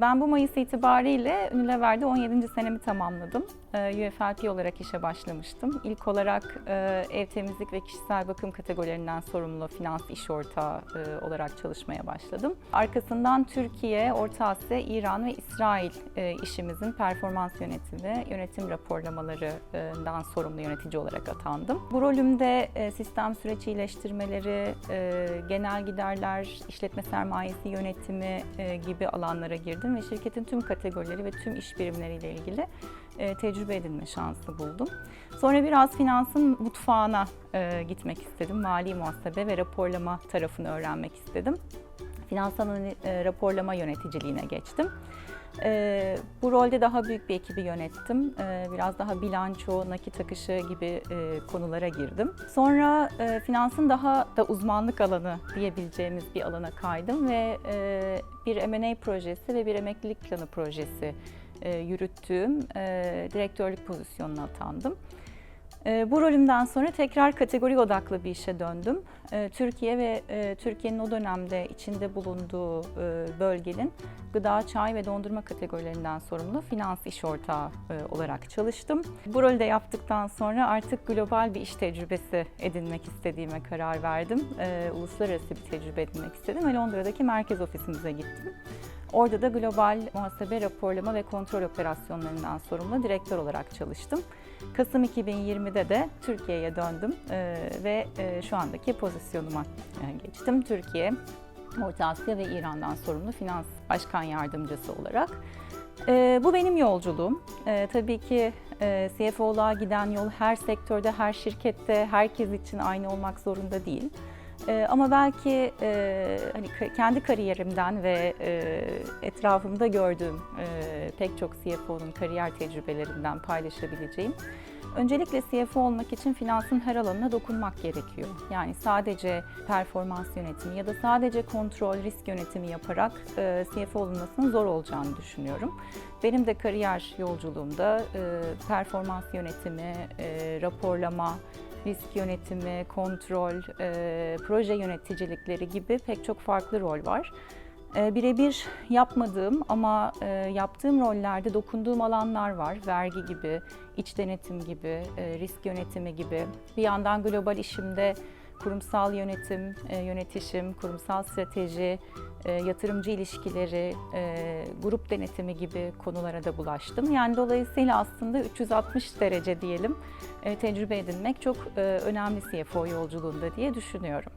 Ben bu Mayıs itibariyle Unilever'de 17. senemi tamamladım. Ee, UFLP olarak işe başlamıştım. İlk olarak e, ev temizlik ve kişisel bakım kategorilerinden sorumlu finans iş ortağı e, olarak çalışmaya başladım. Arkasından Türkiye, Orta Asya, İran ve İsrail e, işimizin performans yönetimi, yönetim raporlamalarından sorumlu yönetici olarak atandım. Bu rolümde sistem süreç iyileştirmeleri, genel giderler, işletme sermayesi yönetimi gibi alanlara girdim ve şirketin tüm kategorileri ve tüm iş birimleriyle ilgili e, tecrübe edinme şansı buldum. Sonra biraz finansın mutfağına e, gitmek istedim. Mali muhasebe ve raporlama tarafını öğrenmek istedim. Finansal e, raporlama yöneticiliğine geçtim. E, bu rolde daha büyük bir ekibi yönettim. E, biraz daha bilanço, nakit akışı gibi konulara girdim. Sonra finansın daha da uzmanlık alanı diyebileceğimiz bir alana kaydım ve bir M&A projesi ve bir emeklilik planı projesi yürüttüğüm direktörlük pozisyonuna atandım. E, bu rolümden sonra tekrar kategori odaklı bir işe döndüm. E, Türkiye ve e, Türkiye'nin o dönemde içinde bulunduğu e, bölgenin gıda, çay ve dondurma kategorilerinden sorumlu finans iş ortağı e, olarak çalıştım. Bu rolü de yaptıktan sonra artık global bir iş tecrübesi edinmek istediğime karar verdim. E, uluslararası bir tecrübe edinmek istedim ve Londra'daki merkez ofisimize gittim. Orada da global muhasebe, raporlama ve kontrol operasyonlarından sorumlu direktör olarak çalıştım. Kasım 2020'de de Türkiye'ye döndüm e, ve e, şu andaki pozisyonuma e, geçtim. Türkiye, Orta Asya ve İran'dan sorumlu finans başkan yardımcısı olarak. Bu benim yolculuğum. Tabii ki e, CFO'luğa giden yol her sektörde, her şirkette, herkes için aynı olmak zorunda değil. Ee, ama belki e, hani kendi kariyerimden ve e, etrafımda gördüğüm e, pek çok CFO'nun kariyer tecrübelerinden paylaşabileceğim. Öncelikle CFO olmak için finansın her alanına dokunmak gerekiyor. Yani sadece performans yönetimi ya da sadece kontrol, risk yönetimi yaparak e, CFO olunmasının zor olacağını düşünüyorum. Benim de kariyer yolculuğumda e, performans yönetimi, e, raporlama, risk yönetimi, kontrol, e, proje yöneticilikleri gibi pek çok farklı rol var. E, Birebir yapmadığım ama e, yaptığım rollerde dokunduğum alanlar var. Vergi gibi, iç denetim gibi, e, risk yönetimi gibi. Bir yandan global işimde kurumsal yönetim, e, yönetişim, kurumsal strateji, e, yatırımcı ilişkileri, e, grup denetimi gibi konulara da bulaştım. Yani dolayısıyla aslında 360 derece diyelim tecrübe edinmek çok e, önemli CFO yolculuğunda diye düşünüyorum.